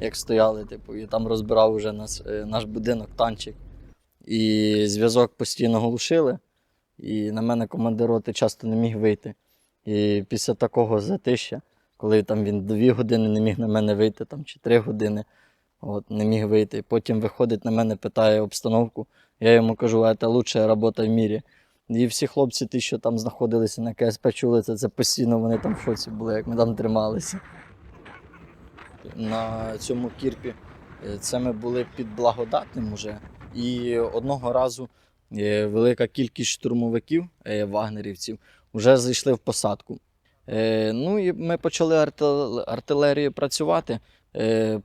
як стояли, типу, і там розбирав уже нас, е, наш будинок, танчик. І зв'язок постійно глушили. І на мене командир часто не міг вийти. І після такого затища, коли там він дві години не міг на мене вийти, там, чи три години, от, не міг вийти. Потім виходить на мене, питає обстановку. Я йому кажу, а це лучша робота в мірі. І всі хлопці, ті, що там знаходилися на КСП, чули це, це постійно вони там в шоці були, як ми там трималися. На цьому кірпі е, це ми були під благодатним уже. І одного разу е, велика кількість штурмовиків, е, вагнерівців, вже зайшли в посадку. Ну і ми почали арти- артилерією працювати.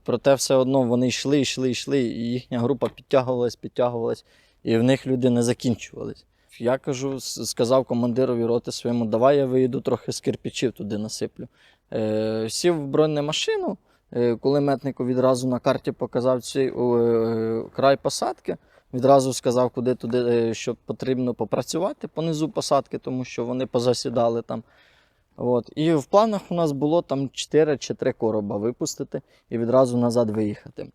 Проте все одно вони йшли, йшли, йшли, і їхня група підтягувалась, підтягувалась, і в них люди не закінчувались. Я кажу, сказав командирові роти своєму, давай я виїду трохи з кирпичів туди насиплю. Сів в бронемашину, е, кулеметнику відразу на карті показав цей е, край посадки. Відразу сказав, куди туди, е, що потрібно попрацювати понизу посадки, тому що вони позасідали там. От. І в планах у нас було там 4 чи 3 короба випустити і відразу назад виїхати.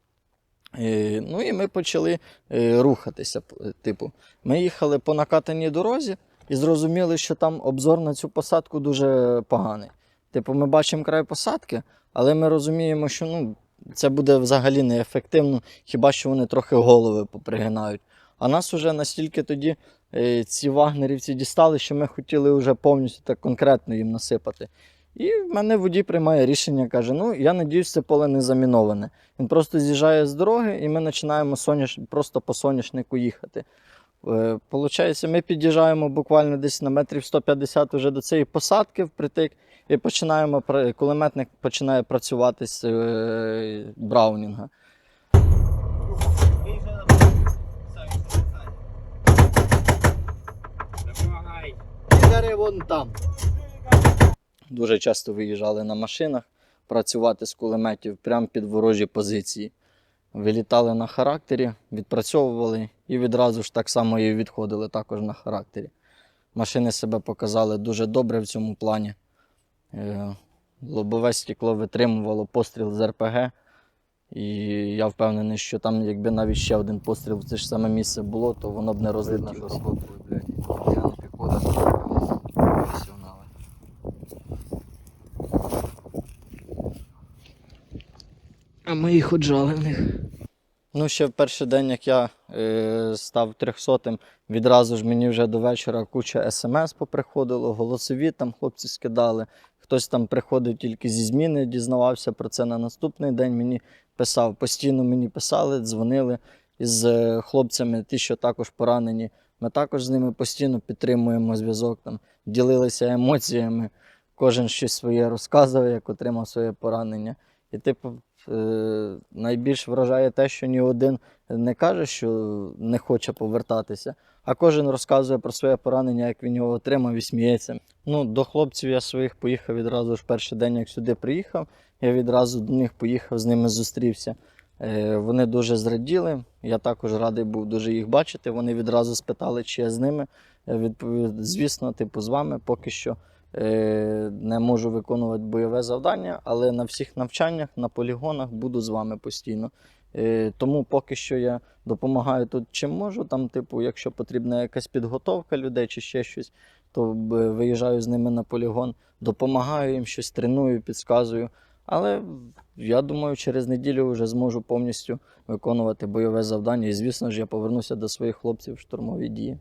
Е, ну і ми почали е, рухатися. Типу, ми їхали по накатаній дорозі і зрозуміли, що там обзор на цю посадку дуже поганий. Типу, ми бачимо край посадки, але ми розуміємо, що ну, це буде взагалі неефективно, хіба що вони трохи голови попригинають. А нас уже настільки тоді е, ці вагнерівці дістали, що ми хотіли вже повністю так конкретно їм насипати. І в мене водій приймає рішення, каже: ну я надіюсь, це поле не заміноване. Він просто з'їжджає з дороги, і ми починаємо соняш... просто по соняшнику їхати. Е, Получається, ми під'їжджаємо буквально десь на метрів 150 вже до цієї посадки впритик, і починаємо кулеметник починає працювати з е, Браунінга. Вон там. Дуже часто виїжджали на машинах працювати з кулеметів прямо під ворожі позиції. Вилітали на характері, відпрацьовували і відразу ж так само і відходили також на характері. Машини себе показали дуже добре в цьому плані. Е, Лобове стекло витримувало постріл з РПГ. І я впевнений, що там, якби навіть ще один постріл в це ж саме місце було, то воно б не розлетілося. А ми їх оджали в них. Ну, ще в перший день, як я е, став трьохсотим, відразу ж мені вже до вечора куча смс поприходило, голосові там хлопці скидали. Хтось там приходив тільки зі зміни, дізнавався про це на наступний день. Мені писав, постійно мені писали, дзвонили із е, хлопцями, ті, що також поранені. Ми також з ними постійно підтримуємо зв'язок, там, ділилися емоціями. Кожен щось своє розказував, як отримав своє поранення. І, типу, найбільш вражає те, що ні один не каже, що не хоче повертатися, а кожен розказує про своє поранення, як він його отримав і сміється. Ну, до хлопців я своїх поїхав відразу ж перший день, як сюди приїхав. Я відразу до них поїхав, з ними зустрівся. Е, Вони дуже зраділи. Я також радий був дуже їх бачити. Вони відразу спитали, чи я з ними. Я відповів, звісно, типу, з вами поки що е, не можу виконувати бойове завдання, але на всіх навчаннях, на полігонах буду з вами постійно. Е, Тому поки що я допомагаю тут чим можу. Там, типу, якщо потрібна якась підготовка людей чи ще щось, то е, виїжджаю з ними на полігон, допомагаю їм щось, треную, підказую. Але я думаю, через неділю вже зможу повністю виконувати бойове завдання. І звісно ж, я повернуся до своїх хлопців в штурмові дії.